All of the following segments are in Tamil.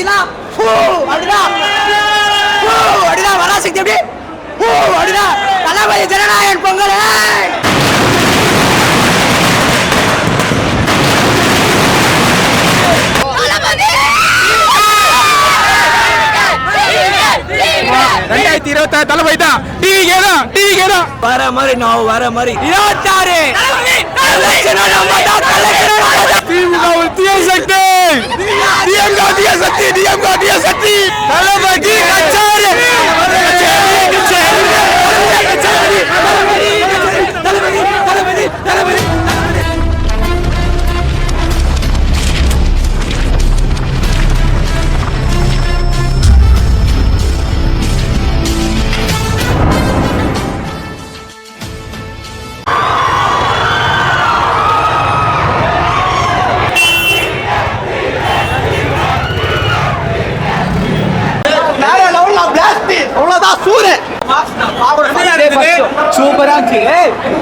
பராசக்திலாம் ஃபூ அப்படிடா ஃபூ அப்படிடா பராசக்தி எப்படி? ஃபூ அப்படிடா தளபதி ஜனநாயகன் பொங்கல்! ரெண்டாயிரத்தி இருபத்தி ஆறு தளபதி தான். டிவிகே தான் டிவிகே தான். வர மாதிரி நான் வர மாதிரி. இருபத்தாறு. திமுக ஒரு தீய சக்தி. டிஎம்கா தீய சக்தி டிஎம்கா தீய சக்தி தளபதி கச்சாரு வேற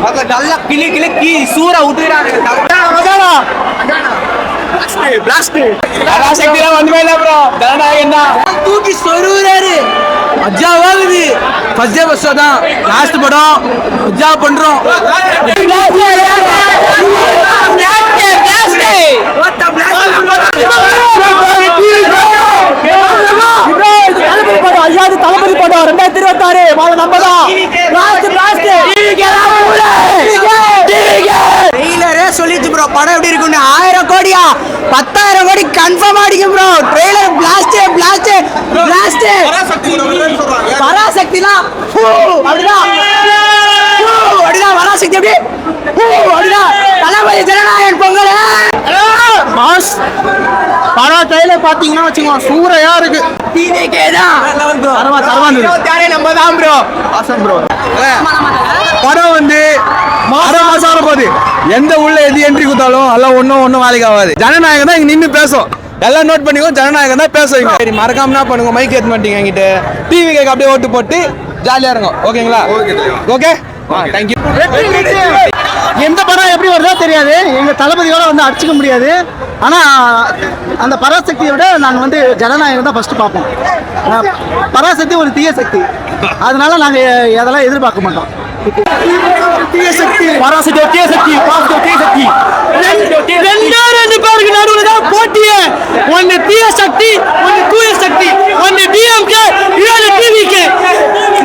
நல்லா கிளி கிளி கீ சூற பிளாஸ்ட் பராசக்தி தான் ஒண்ணுமே இல்ல ப்ரோ ஜனநாயகன் தான் தூக்கி சொருகிறாரு. மஜாவாகுது ஃபர்ஸ்ட் டே ஃபர்ஸ்ட் தான். லாஸ்ட் படம். மஜா பண்றோம். தளபதி படம். ரெண்டாயிரத்தி இருபத்தி ஆறு நம்ம தான் சொல்லிச்சு ப்ரோ படம் எப்படி இருக்குன்னு ஆயிரம் கோடியா? பத்தாயிரம் கோடி கன்ஃபார்ம் அடிக்கும் bro trailer blast blast blast பராசக்திலாம் ஃபூ அப்படிதான் ஃபூ அப்படிதான் பராசக்தி எப்படி? ஃபூ அப்படிதான் தளபதி ஜனநாயகன் பொங்கல். மாஸ் படம் ட்ரைலர் பாத்தீங்கன்னா வச்சுக்கோங்க சூறையா இருக்கு. டிவிகே தான் தரமா தரமா. நம்ம தான் ப்ரோ bro. படம் வந்து அரை மாசம் ஆன போகுது எந்த உள்ள எது என்ட்ரி கொடுத்தாலும் எல்லாம் ஒன்றும் ஒன்றும் வேலைக்கு ஆகாது. ஜனநாயகம் தான் இங்க நின்று பேசும். எல்லாம் நோட் பண்ணிக்கோ ஜனநாயகம் தான் பேசுவீங்க சரி மறக்காம என்ன பண்ணுங்க? மைக் ஏற்ற மாட்டீங்க என்கிட்ட. டிவி கேட்க அப்படியே ஓட்டு போட்டு ஜாலியா இருங்க. ஓகேங்களா? ஓகே தேங்க்யூ எந்த படம் எப்படி வருதோ தெரியாது. எங்க தளபதியோட வந்து அடிச்சுக்க முடியாது. ஆனா அந்த பராசக்தியை விட நாங்க வந்து ஜனநாயகம் தான் ஃபர்ஸ்ட் பார்ப்போம். பராசக்தி ஒரு தீய சக்தி. அதனால நாங்க அதெல்லாம் எதிர்பார்க்க மாட்டோம். தீய சக்தி பராசக்தி தீய சக்தி தீய சக்தி. ரெண்டே ரெண்டு பேருக்கு நடுவில் தான் போட்டியே. ஒன்னு தீய சக்தி ஒன்னு தூய சக்தி. ஒன்னு டிஎம்கே இன்னொன்னு டிவிகே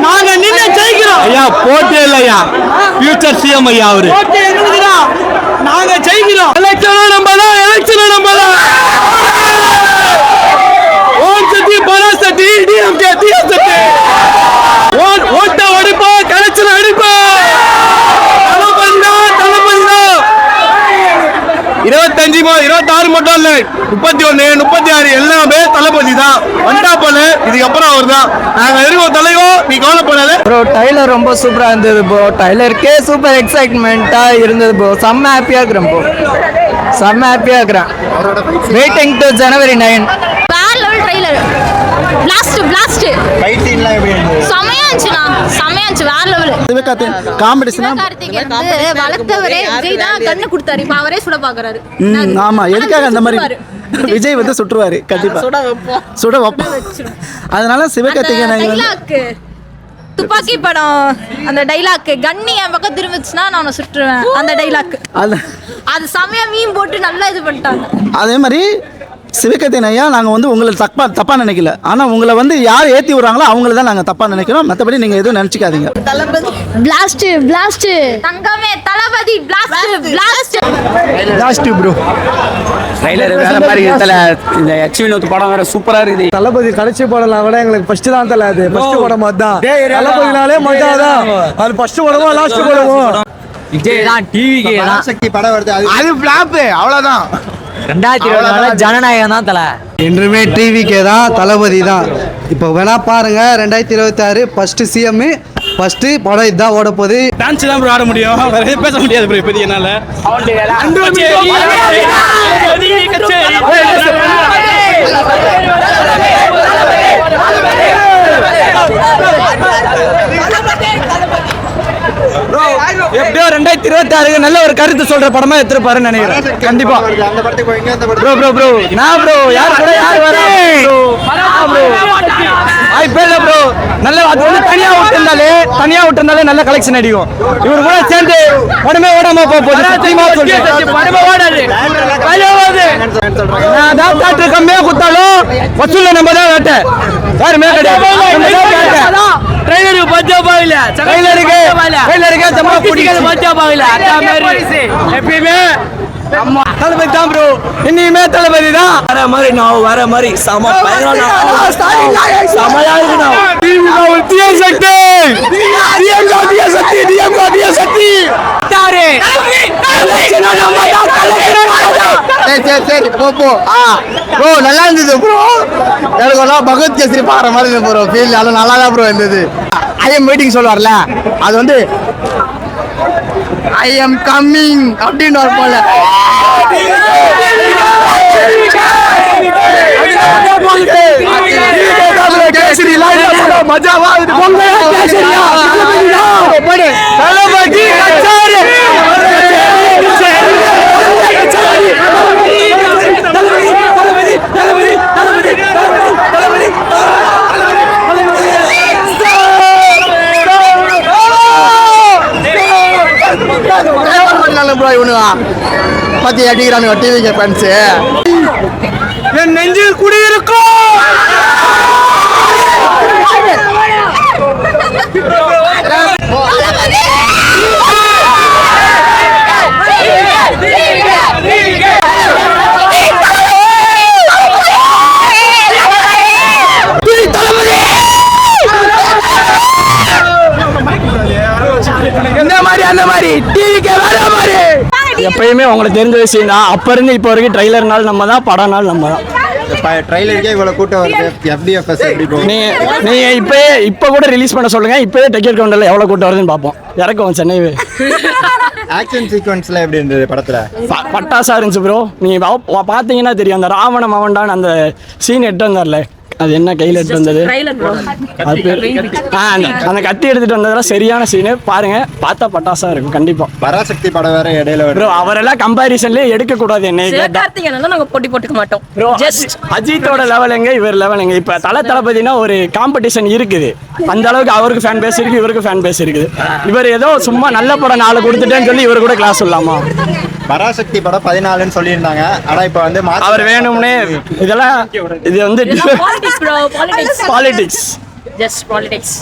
நாங்க நின்று ஜெயிக்கிறோம். ஐயா போட்டே இல்லையா? ஃபியூச்சர் சிஎம் ஐயா அவரு. நாங்க ஜெயிக்கிறோம் எலெக்ஷனும் நம்ம தான் எலெக்ஷனும் நம்ம தான் ஓன் சக்தி பராசக்தி டிஎம்கே டிஎம்கே ஓன் ஓட்ட அடிப்பா கலெக்ஷன் அடிப்பா. இருபத்தஞ்சு இருபத்தாறு மட்டும் இல்ல முப்பத்தி ஒண்ணு முப்பத்தி ஆறு எல்லாமே தளபதி தான் வந்தா போல இதுக்கப்புறம் அவர் தான் நாங்க இருக்கோம் தலைவோ நீ கவலைப்படாத. ப்ரோ ரொம்ப சூப்பராக இருந்தது ப்ரோ டைலருக்கே சூப்பர் எக்ஸைட்மெண்ட்டாக இருந்தது ப்ரோ செம்ம ஹாப்பியாக இருக்கிறேன் ப்ரோ செம்ம ஹாப்பியாக இருக்கிறேன். வெயிட்டிங் டு ஜனவரி நைன் வேற லெவல் ட்ரைலர் பிளாஸ்ட் பிளாஸ்ட் செமையா இருந்துச்சு. வேற லெவல் கார்த்திகேயன் வந்து வளர்த்தவரே விஜய் தான் கண்ணு கொடுத்தாரு. இப்ப அவரே சுட பாக்குறாரு. ம் ஆமா. எதுக்காக அந்த மாதிரி. விஜய் வந்து சுற்றுவாரு? கண்டிப்பா. சுட வைப்போம். சுட வைப்போம். அதனால சிவகார்த்திகேயன் துப்பாக்கி படம் அந்த டைலாக் கண்ணி என் பக்கம் திரும்பிச்சுன்னா நான் உன்னை சுட்டுருவேன் அந்த டைலாக் அது அது செமையா மீன் போட்டு நல்லா இது பண்ணிட்டாங்க. அதே மாதிரி சிவகார்த்திகேயன் ஐயா நாங்கள் வந்து உங்களை தப்பா தப்பா நினைக்கல. ஆனால் உங்களை வந்து யார் ஏற்றி விடுறாங்களோ அவங்கள தான் நாங்கள் தப்பா நினைக்கிறோம். மற்றபடி நீங்கள் எதுவும் நினச்சிக்காதீங்க. பிளாஸ்ட் பிளாஸ்ட் தங்கமே Thalapathy blast blast last bro trailer வேற மாதிரி தல இந்த எச் வினோத் படம் வேற சூப்பரா இருக்குது. தளபதி கடைசி படம்லாம் கூட எங்களுக்கு ஃபர்ஸ்ட் தான் தல அது. ஃபர்ஸ்ட் படம் தான் தளபதினாலே மஜா தான் அது ஃபர்ஸ்ட் படமோ லாஸ்ட் படமோ? விஜய் தான் டிவிக்கு தான். சக்தி படம் வருது அது அது பிளாப் அவ்வளவுதான். ரெண்டாயிரத்தி இருபது ஜனநாயகம் தான் தலை. என்றுமே டிவிக்கே தான் தளபதி தான். இப்போ வேணா பாருங்க ரெண்டாயிரத்தி இருபத்தி ஆறு ஃபர்ஸ்ட் சிஎம் ஃபர்ஸ்ட் படம் இதுதான் ஓட போகுது. டான்ஸ் தான் bro ஆட முடியும். வேற எதுவும் பேச முடியாது ப்ரோ இப்போதைக்கு என்னால ப்ரோ எப்படியோ ரெண்டாயிரத்தி இருபத்தி ஒரு கருத்து சொல்ற படமா எடுத்துருப்பாருன்னு நினைக்கிறேன். கண்டிப்பா. அந்த படத்துக்கு போவீங்க அந்த ப்ரோ ப்ரோ ப்ரோ. நான் ப்ரோ யார் கூட யார் வரா ப்ரோ? அது வந்து தனியா விட்டுருந்தாலே தனியா விட்டுருந்தாலே நல்ல கலெக்ஷன் அடிக்கும். இவர் கூட சேர்ந்து படமே ஓடாம போக போகுது நான் தேட்டர் கம்மியா கொடுத்தாலும் வசூல்ல நம்ம தான் வேட்டை யாருமே கிடையாது. நம்ம தான் வேட்டை. ட்ரைலருக்கு பச்சா பாவில. ட்ரெய்லருக்கு ட்ரெய்லருக்கு சம்பா பிடிக்காது பச்சா பாவில. எப்பயுமே தளபதி தான் ப்ரோ இன்னியுமே தளபதி தான். வேற மாதிரி நான் வேற மாதிரி சம சமையா இருக்கு நான் தீய சக்தி. டிஎம்கா தீய சக்தி தீய சக்தி சரி சரி சரி போ போ. ஆ ப்ரோ நல்லா இருந்தது ப்ரோ எனக்கு ஒரு நாள் பகவத் கேசரி பாடுற மாதிரி ப்ரோ ஃபீல் நல்லா நல்லா தான் ப்ரோ இருந்தது. ஐ எம் வெயிட்டிங் சொல்லுவார்ல. அது வந்து ஐ எம் கம்மிங் அப்படின்னு போல. மஜாவா கேசரியா ப்ரோ இவனுவா பத்தி அடிக்கிறானுங்க டிவிக்கு ஃப்ரெண்ட்ஸு என் நெஞ்சில் குடியிருக்கும் இந்த மாதிரி அந்த மாதிரி டிவிக்கு வேற மாதிரி எப்பயுமே உங்களுக்கு தெரிஞ்ச விஷயம் தான். அப்ப இருந்து இப்போ வரைக்கும் ட்ரைலர்னால நம்ம தான் படம்னால நம்ம தான். ட்ரைலருக்கே இவ்வளோ கூட்டம் வருது. எஃப்டிஎஃப்எஸ் எப்படி போகும் நீங்க நீங்க இப்பயே இப்போ கூட ரிலீஸ் பண்ண சொல்லுங்க. இப்பயே டிக்கெட் கவுண்டர்ல எவ்வளவு கூட்டம் வருதுன்னு பார்ப்போம். இறக்கும் சென்னை ஆக்ஷன் சீக்வன்ஸ்லாம் எப்படி இருந்தது படத்தில்? பட்டாசா இருந்துச்சு ப்ரோ நீங்க பாத்தீங்கன்னா தெரியும். அந்த ராவண மவன்டான் அந்த சீன் எட்டு வந்தார்ல. அது என்ன கையில் எடுத்து வந்தது? அந்த கத்தி எடுத்துட்டு வந்ததெல்லாம் சரியான சீனு பாருங்க பார்த்தா பட்டாசா இருக்கும் கண்டிப்பா. பராசக்தி படம் வேற இடையில ப்ரோ வருது அவரெல்லாம் கம்பேரிசன்லயே எடுக்க கூடாது என்னை நாங்க போட்டி போட்டுக்க மாட்டோம். அஜித்தோட லெவல் எங்க? இவர் லெவல் எங்க? இப்ப தல தளபதினா ஒரு காம்படிஷன் இருக்குது. அந்த அளவுக்கு அவருக்கு ஃபேன் பேஸ் இருக்கு இவருக்கு ஃபேன் பேஸ் இருக்குது. இவர் ஏதோ சும்மா நல்ல படம் நாலு கொடுத்துட்டேன்னு சொல்லி இவர் கூட கிளாஸ் சொல்லலாமா? பராசக்தி படம் பதினாலுன்னு சொல்லியிருந்தாங்க. ஆனா இப்போ வந்து அவர் வேணும்னே இதெல்லாம் இது வந்து பாலிடிக்ஸ் ஜஸ்ட் பாலிடிக்ஸ்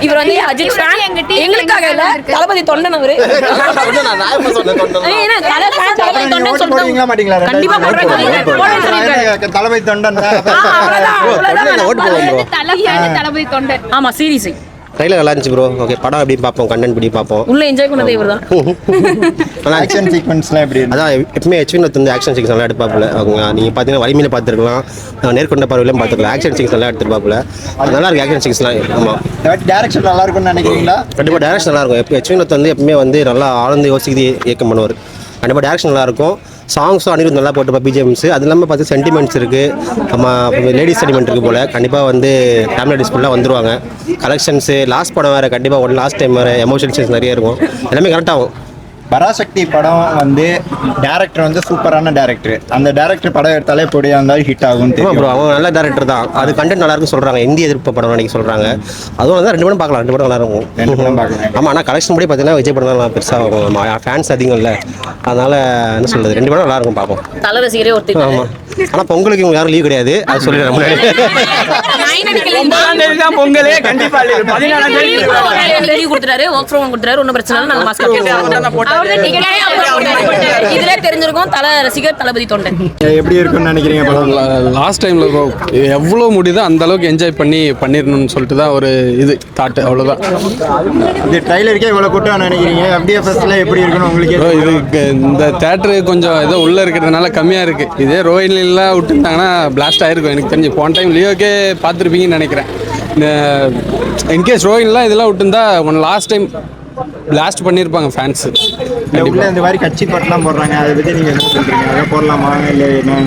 இவர் வந்து அஜித் ஃபேன் எங்களுக்காக இல்ல தளபதி தொண்டன் அவரு. தளபதி தொண்டன் தளபதி தொண்டன் ஆமா சீரியஸ் ட்ரைலர் நல்லா இருந்துச்சு ப்ரோ ஓகே படம் எப்படி பார்ப்போம்? கண்டென்ட் எப்படி பார்ப்போம்? உள்ள என்ஜாய் பண்ணதே நல்லா இருந்துச்சு. ஆக்ஷன் சீக்வன்ஸ்லாம் எப்படி அதான் எப்பவுமே ஹெச்வின் வந்து ஆக்ஷன் சீக்ஸ் நல்லா எடுப்பாப்புல. அவங்க நீங்கள் பார்த்தீங்கன்னா வலிமையில பார்த்துருக்கலாம். நேர்கொண்ட பார்வையிலும் பார்த்துருக்கலாம். ஆக்ஷன் சீக்ஸ் நல்லா எடுத்துருப்பாப்புல. அது நல்லா இருக்கு ஆக்ஷன் சீக்ஸ்லாம் ஆமாம் டேரக்ஷன் நல்லா இருக்கும்னு நினைக்கிறீங்களா? கண்டிப்பாக டேரக்ஷன் நல்லா இருக்கும். எப்போ ஹெச்வின் வந்து எப்பவுமே வந்து நல்லா ஆழ்ந்து யோசிக்குது இயக்கம் பண்ணுவார். கண்டிப்பாக டேரக்ஷன் நல்லா இருக்கும். சாங்ஸும் அனிருத் நல்லா போட்டுப்பா பிஜிஎம்ஸ் அது இல்லாமல் பார்த்து சென்டிமெண்ட்ஸ் இருக்குது நம்ம லேடிஸ் சென்டிமெண்ட் இருக்குது போல். கண்டிப்பாக வந்து ஃபேமிலி டிஸ்பிளாக வந்துடுவாங்க வந்துருவாங்க. கலெக்ஷன்ஸு லாஸ்ட் படம் வேறு கண்டிப்பாக ஒன் லாஸ்ட் டைம் வேறு எமோஷன்ஸ் நிறைய இருக்கும். எல்லாமே கரெக்டாகும் பராசக்தி படம் வந்து டேரக்டர் வந்து சூப்பரான டேரக்டர் அந்த டேரக்டர் படம் எடுத்தாலே பொடியா இருந்தாலும் ஹிட் ஆகும் ஆமா ப்ரோ தெரியும் அவன் நல்ல டேரக்டர் தான். அது கண்டென்ட் நல்லா இருக்குன்னு சொல்றாங்க. இந்திய எதிர்ப்பு படம் நினைக்க சொல்றாங்க. அதுவும் வந்து ரெண்டு படம் பார்க்கலாம். ரெண்டு படம் நல்லா இருக்கும் ரெண்டு படம் பார்க்கலாம். ஆமா ஆனால் கலெக்ஷன் படி பார்த்தீங்கன்னா விஜய் படம் தான் பெருசாக ஆகும் ஃபேன்ஸ் அதிகம் இல்லை. அதனால என்ன சொல்றது? ரெண்டு படம் நல்லா இருக்கும் பார்ப்போம். தலை ரசிகரே ஒருத்தர் ஆமா. ஆனால் பொங்கலுக்கு இவங்க யாரும் லீவ் கிடையாது. அது சொல்லிடுறேன் முன்னாடி. ஒன்பதாம் தேதி தான் பொங்கலே. கண்டிப்பா leave. பதினாலாம் தேதி. கொடுத்துறாரு ஒர்க் ஃப்ரம் கொடுத்துறாரு ஒன்றும் பிரச்சனை இல்லை. நாங்கள் மாஸ்க் இதுல தெரிஞ்சிருக்கும் தலை ரசிகர் தளபதி தொண்டன் எப்படி இருக்கும்னு நினைக்கிறீங்க படம்? லாஸ்ட் டைமில் எவ்வளோ முடியுதோ அந்த அளவுக்கு என்ஜாய் பண்ணி பண்ணிடணும்னு சொல்லிட்டு தான் ஒரு இது தாட்டு அவ்வளோதான் இது ட்ரைலருக்கே இவ்வளவு கூட்டம் நினைக்கிறீங்க? எஃப்டிஎஃப்எஸ்ல எப்படி இருக்குன்னு உங்களுக்கு இது இந்த தேட்டரு கொஞ்சம் ஏதோ உள்ளே இருக்கிறதுனால கம்மியாக இருக்குது இதே ரோஹினிலாம் விட்டுருந்தாங்கன்னா பிளாஸ்ட் ஆயிருக்கும் எனக்கு தெரிஞ்சு. போன டைம் லியோக்கே பார்த்துருப்பீங்கன்னு நினைக்கிறேன். இந்த இன்கேஸ் ரோஹின்லாம் இதெல்லாம் விட்டுருந்தா ஒன் லாஸ்ட் டைம் பிளாஸ்ட் பண்ணியிருப்பாங்க ஃபேன்ஸ் உள்ள இந்த மாதிரி கட்சி பாட்டுலாம் போடுறாங்க. அதை பத்தி நீங்க என்ன சொல்றீங்க? அதை போடலாமா? இல்ல என்ன?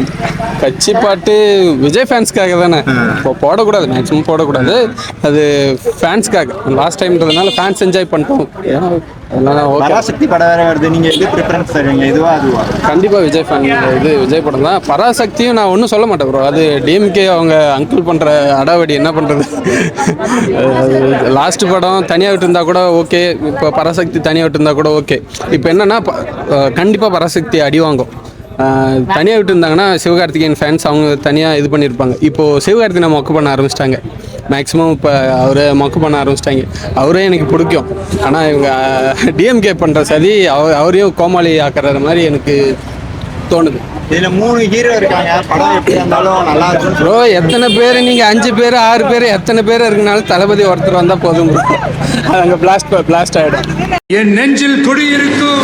கட்சி பாட்டு விஜய் ஃபேன்ஸ்க்காக தானே. இப்போ போடக்கூடாது. மேக்ஸிமம் போடக்கூடாது. அது ஃபேன்ஸ்க்காக லாஸ்ட் டைம்ன்றதுனால ஃபேன்ஸ் என்ஜாய் பண்ணிட்டோம். ஏன்னா பராசக்தி படம் வேற வருது. நீங்க எது ப்ரிஃபரன்ஸ் தருவீங்க? இதுவா அதுவா? கண்டிப்பாக விஜய் ஃபேன் இது விஜய் படம் தான். பராசக்தியும் நான் ஒன்றும் சொல்ல மாட்டேன் ப்ரோ அது டிஎம்கே அவங்க அங்கிள் பண்ணுற அடாவடி என்ன பண்ணுறது லாஸ்ட் படம் தனியாக விட்டுருந்தா கூட ஓகே இப்போ பராசக்தி தனியாக விட்டுருந்தா கூட ஓகே இப்போ என்னன்னா கண்டிப்பாக பராசக்தி அடி வாங்கும். தனியாக விட்டுருந்தாங்கன்னா சிவகார்த்திகேயன் ஃபேன்ஸ் அவங்க தனியாக இது பண்ணியிருப்பாங்க இப்போது சிவகார்த்திகேயனை மொக்க பண்ண ஆரம்பிச்சிட்டாங்க. மேக்ஸிமம் இப்போ அவரை மொக்க பண்ண ஆரம்பிச்சிட்டாங்க. அவரே எனக்கு பிடிக்கும். ஆனால் இவங்க டிஎம்கே பண்ணுற சதி அவ அவரையும் கோமாளி ஆக்குற மாதிரி எனக்கு தோணுது. இதுல மூணு ஹீரோ இருக்காங்க. படம் எப்படி இருந்தாலும் நல்லா இருக்கும். ப்ரோ எத்தனை பேர்? நீங்கள் அஞ்சு பேர் ஆறு பேர் எத்தனை பேர் இருக்குனாலும் தளபதி ஒருத்தர் வந்தால் போதும் ப்ரோ அது அங்கே பிளாஸ்ட் பிளாஸ்ட் ஆகிடும் என் நெஞ்சில் குடியிருக்கும்